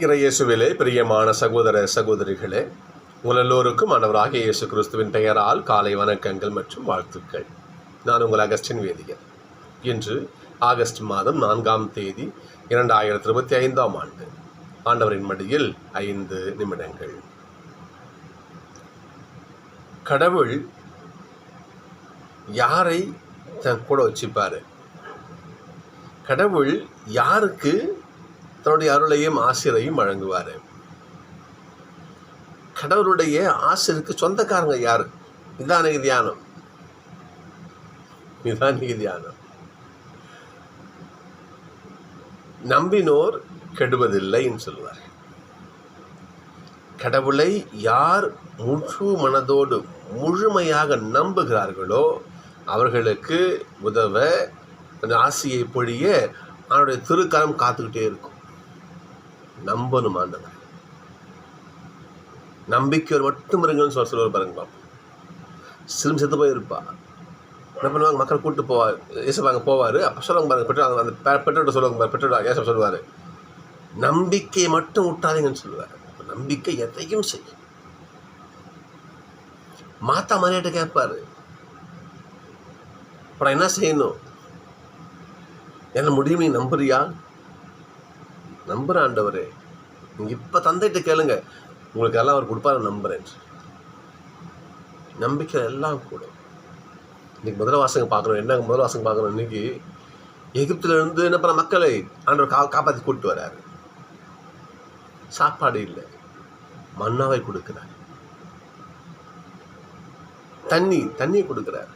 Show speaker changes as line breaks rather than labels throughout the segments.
இறையேசுவிலே பிரியமான சகோதர சகோதரிகளே உங்கள் எல்லோருக்கும் ஆண்டவராகிய இயேசு கிறிஸ்துவின் பெயரால் காலை வணக்கங்கள் மற்றும் வாழ்த்துக்கள். நான் உங்கள் அகஸ்டின் வேதியர். இன்று ஆகஸ்ட் மாதம் நான்காம் தேதி இரண்டாயிரத்தி இருபத்தி ஐந்தாம் ஆண்டு. ஆண்டவரின் மடியில் ஐந்து நிமிடங்கள். கடவுள் யாரை தன் கூட வச்சுப்பார்? கடவுள் யாருக்கு தன்னுடைய அருளையும் ஆசிரியரையும் வழங்குவார். கடவுளுடைய ஆசிரியருக்கு சொந்தக்காரங்க யார்? இதான் தியானம் இதான் தியானம் நம்பினோர் கெடுவதில்லைன்னு சொல்லுவார். கடவுளை யார் முழு மனதோடு முழுமையாக நம்புகிறார்களோ அவர்களுக்கு உதவ அந்த ஆசையை பொழிய அவனுடைய திருக்கரம் காத்துக்கிட்டே இருக்கும். நம்பணும் ஆண்டவர். நம்பிக்கை மட்டும் இருங்கன்னு சொல்ல சொல்லுவார் பாருங்க பாப்போம் சிலும் செத்து போயிருப்பா. என்ன பண்ணுவாங்க? மக்கள் கூப்பிட்டு போவார் ஏசப்பாங்க போவார். அப்போ சொல்லுவாங்க பாருங்க பெட்ரோல் அந்த பெ- சொல்லுவாங்க பாருங்க பெட்ரோல் ஏசப்பா சொல்லுவார். நம்பிக்கையை மட்டும் விட்டாதீங்கன்னு சொல்லுவார். நம்பிக்கை எதையும் செய்யும். மாத்தா மரியாதை கேட்பாரு. அப்புறம் என்ன செய்யணும்? என்ன முடியும் நீ நம்புறியா? நம்புகிறேன் ஆண்டவரே நீங்கள் இப்போ தந்தைகிட்ட கேளுங்க. உங்களுக்கு எல்லாம் அவர் கொடுப்பாரு நம்புறேன். நம்பிக்கை எல்லாம் கூடும் இன்றைக்கி முதல் வாசகம் பார்க்கணும் என்ன முதல் வாசகம் பார்க்கணும் இன்னைக்கு எகிப்துல இருந்து என்ன பண்ண மக்களை ஆண்டவர் கா காப்பாற்றி கூப்பிட்டு வர்றாரு சாப்பாடு இல்லை. மண்ணாவை கொடுக்குறார். தண்ணி தண்ணி கொடுக்குறாரு.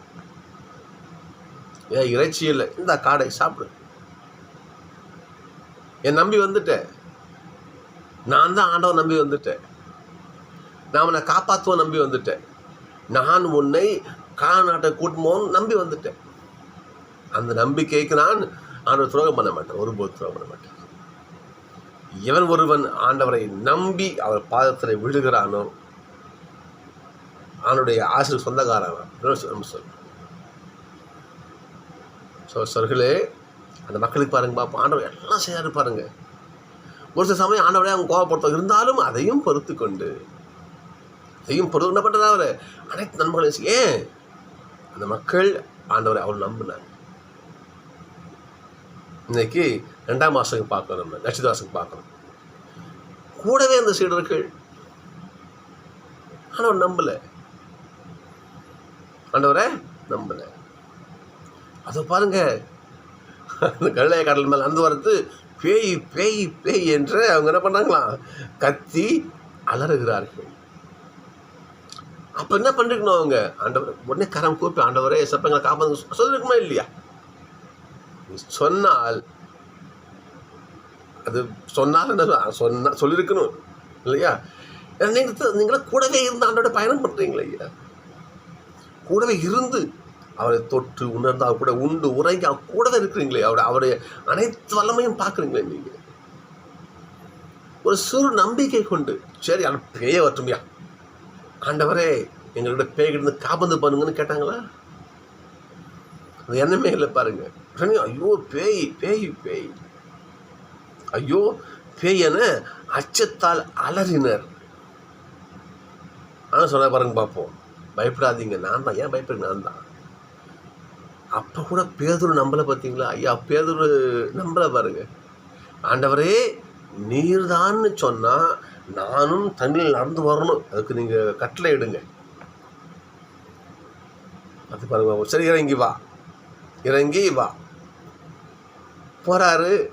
ஏன் இறைச்சி இல்லை. இந்த காடை சாப்பிடு. என் நம்பி வந்துட்டேன். நான் தான் ஆண்டவன் நம்பி வந்துட்டேன். நான் அவனை காப்பாற்றுவோம் நம்பி வந்துட்டேன். நான் உன்னை காநாட்டை கூட்டுமோன்னு நம்பி வந்துட்டேன். அந்த நம்பிக்கைக்கு நான் ஆண்டவர் துரோகம் பண்ண மாட்டேன். ஒருபோது துரோகம் பண்ண மாட்டேன். எவன் ஒருவன் ஆண்டவரை நம்பி அவர் பாதத்தில் விழுகிறானோ அவனுடைய ஆசிரியர் சொந்தக்காரன். நம்ம சொல் ஸோ சொர்களே அந்த மக்களுக்கு பாருங்க பாப்போம் ஆண்டவர் எல்லாம் செய்யாரு பாருங்க. ஒரு சில சமயம் ஆண்டவரே அவங்க கோவப்படுத்த இருந்தாலும் அதையும் பொறுத்து கொண்டு அதையும் பொறுத்து என்ன பண்ணுறதா அவர்? அனைத்து நண்பர்களும் ஏன்? அந்த மக்கள் ஆண்டவரை அவர் நம்பினார் இன்னைக்கு ரெண்டாம் மாதத்துக்கு பார்க்கணும் நம்ம லட்சிதாசுக்கு பார்க்கணும். கூடவே அந்த சீடர்கள் ஆண்டவர் நம்பலை. ஆண்டவரை நம்பலை. அதை பாருங்க அந்த கல்லைய கடல் மேலே நடந்து வரது பேய் பேய் பேய் என்று அவங்க என்ன பண்ணாங்களாம் கத்தி அலறுகிறார்கள். அப்போ என்ன பண்ணிருக்கணும் அவங்க? ஆண்டவர் உடனே கரம் கூப்பி ஆண்டவரே சப்பங்களை காப்பாங்க சொல்லிருக்குமா இல்லையா? சொன்னால் அது சொன்னால் என்ன சொன்ன சொல்லியிருக்கணும் இல்லையா? நீங்கள் நீங்களே கூடவே இருந்து ஆண்டோட பயணம் பண்ணுறீங்களா ஐயா. கூடவே இருந்து அவரை தொட்டு உணர்ந்து அவர் கூட உண்டு உறங்கி அவர் கூடவே இருக்கிறீங்களே அவரை அவருடைய அனைத்து வல்லமையும் பார்க்குறீங்களே நீங்கள் ஒரு சிறு நம்பிக்கை கொண்டு சரி அந்த பேய வரட்டும்யா. ஆண்டவரே எங்கள்கிட்ட பேய்கிட்டு காபந்து பண்ணுங்கன்னு கேட்டாங்களா? அது எண்ணமே இல்லை பாருங்க. உடனே ஐயோ பேய் பேய் பேய். ஐயோ பேயன அச்சத்தால் அலறினர். ஆனால் சொன்ன பாருங்க பார்ப்போம். பயப்படாதீங்க. நான் தான் ஏன் பயப்படுங்க நான் தான். அப்போ கூட பேதுரு நம்மளை பார்த்தீங்களா ஐயா பேதுரு நம்மளை பாருங்க. ஆண்டவரே நீர்தான்னு சொன்னால் நானும் தண்ணியில் நடந்து வரணும். அதுக்கு நீங்கள் கட்டளை இடுங்க. அது பாருங்க சரி இறங்கி வா. இறங்கி வா. போகிறாரு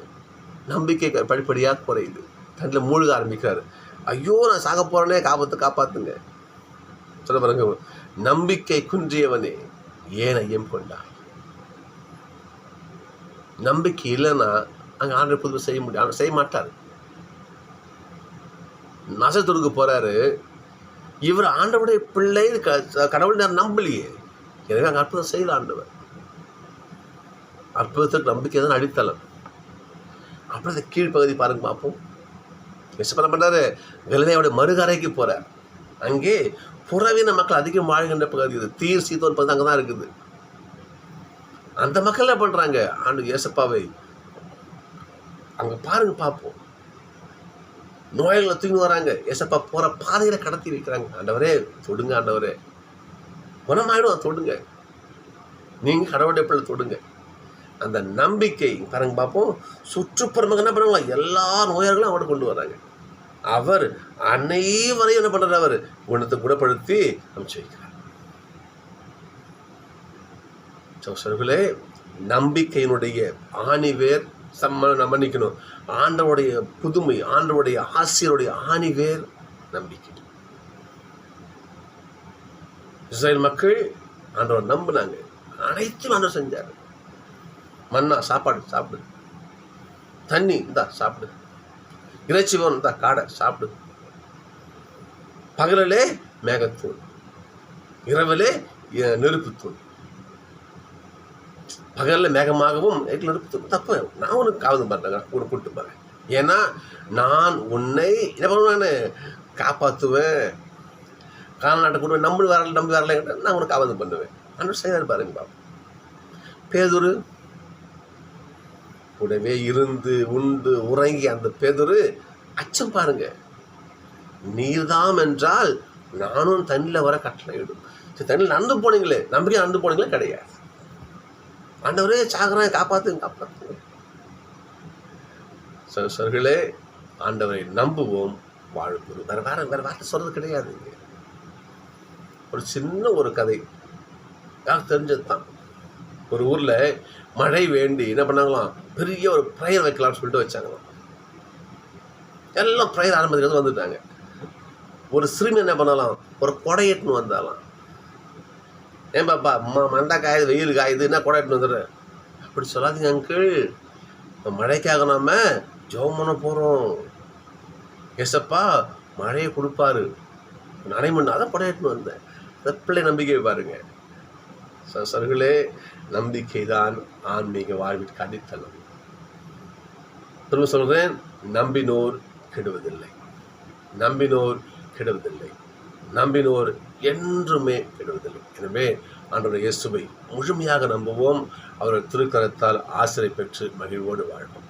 நம்பிக்கை படிப்படியாக குறையுது. தண்ணியில் மூழ்க ஆரம்பிக்கிறாரு. ஐயோ நான் சாக போகிறேனே காப்பாற்று காப்பாத்துங்க. சொல்ல பாருங்க நம்பிக்கை குன்றியவனே ஏன் ஐயம் கொண்டான் நம்பிக்கை இல்லைன்னா அங்கே ஆண்டவர் புதுமை செய்ய முடியும். செய்ய மாட்டார். நசத்துக்கு போறாரு. இவர் ஆண்டவருடைய பிள்ளை க- கடவுள் நேரம் நம்பலையே. எனவே அங்கே அற்புதம் செய்யல ஆண்டவர். அற்புதத்துக்கு நம்பிக்கை தான் அடித்தளம். அப்புறம் இந்த கீழ்ப்பகுதி பாருங்க பார்ப்போம். என்ன பண்ணுறாரு கலிலேயோட மறுகரைக்கு போகிறார் அங்கே புறவின மக்கள் அதிகம் வாழ்கின்ற பகுதி இது. தீர் சீத்தோன் பகுதி அங்கே தான் இருக்குது. அந்த மக்கள் என்ன பண்ணுறாங்க ஆண்டு இயேசப்பாவை அங்கே பாருங்க பார்ப்போம். நோய்களை தூங்கி வராங்க. ஏசப்பா போகிற பாதையில் கடத்தி வைக்கிறாங்க. ஆண்டவரே தொடுங்க ஆண்டவரே. குணமாயிடும் தொடுங்க. நீங்கள் கடவுளுடைய பிள்ளை தொடுங்க. அந்த நம்பிக்கை பாருங்க பார்ப்போம். சுற்றுப்புறமாக என்ன பண்ணுவாங்க எல்லா நோயாளர்களும் அவரை கொண்டு வராங்க அவர் அனைவரையும் என்ன பண்ணுறார் அவர் குணத்தை குணப்படுத்தி அமைச்சு வைக்கிறார். சோசர்களே நம்பிக்கையினுடைய ஆணிவேர் சம்ம நம்ம நிற்கணும் ஆண்டவுடைய புதுமை ஆண்டவுடைய ஆசிரியருடைய ஆணிவேர் நம்பிக்கை. இஸ்ரேல் மக்கள் ஆண்டவர் நம்பினாங்க. அனைத்தும் ஆண்டவர் செஞ்சார். மண்ணா சாப்பாடு சாப்பிடு. தண்ணி இந்தா சாப்பிடு. இறைச்சி வேணும் இந்தா காடை சாப்பிடு. பகலிலே மேகத்தூள். இரவிலே நெருப்புத்தூள். பகலில் மேகமாகவும் நைட்டில் இருப்பது தப்பு நான் உனக்கு காவல் பண்ணுறேங்க கூட கூப்பிட்டு போகிறேன் ஏன்னா நான் உன்னை என்ன பண்ணுவேன் நான்? காப்பாற்றுவேன் காலநாட்டை கூட நம்பி வரல நம்பி வரல நான் உனக்கு காவல் பண்ணுவேன் அன்று செய்தார் பாருங்க பாப்பா. பேதுரு கூடவே இருந்து உண்டு உறங்கி அந்த பேதுரு அச்சம் பாருங்க. நீர்தாம் என்றால் நானும் தண்ணியில் வர கட்டளையிடும் சரி தண்ணியில் நடந்து போனீங்களே? நம்பிக்கை நடந்து போனீங்களே? கிடையாது. ஆண்டவரே சாகரன் காப்பாற்றுங்க காப்பாத்துங்க சர்களே ஆண்டவரை நம்புவோம் வாழ்வோம். வேற வேற வேற வார்த்தை சொல்றது கிடையாது. ஒரு சின்ன ஒரு கதை. யாருக்கு தெரிஞ்சது தான் ஒரு ஊரில் மழை வேண்டி என்ன பண்ணாங்களாம்? பெரிய ஒரு ப்ரேயர் வைக்கலாம்னு சொல்லிட்டு வச்சாங்களாம். எல்லாம் ப்ரேயர் ஆரம்பிக்கிறது வந்துட்டாங்க. ஒரு சிறுமி என்ன பண்ணலாம்? ஒரு கொடை எட்டுன்னு வந்தாலாம். ஏன் பாப்பா அம்மா மண்டை காயுது வெயில் காயுது என்ன கொடை எட்டுன்னு வந்துடுறேன் அப்படி சொல்லாதீங்க அங்கிள் இப்போ மழைக்காக நாம ஜெபம் பண்ண போகிறோம் எசப்பா மழையை கொடுப்பாரு. நனைமண்ணா தான் கொடை வந்தேன். அந்த பிள்ளை நம்பிக்கை பாருங்க. சர்களே நம்பிக்கை தான் ஆன்மீக வாழ்விற்கு அடித்தளம் திரும்ப சொல்கிறேன் நம்பினோர் கெடுவதில்லை. நம்பினோர் கெடுவதில்லை. நம்பினோர் என்றுமே கெடுவதில்லை. எனவே அன்றைய இயேசுவை முழுமையாக நம்புவோம். அவர்கள் திருக்கரத்தால் ஆசிரியை பெற்று மகிழ்வோடு வாழ்வோம்.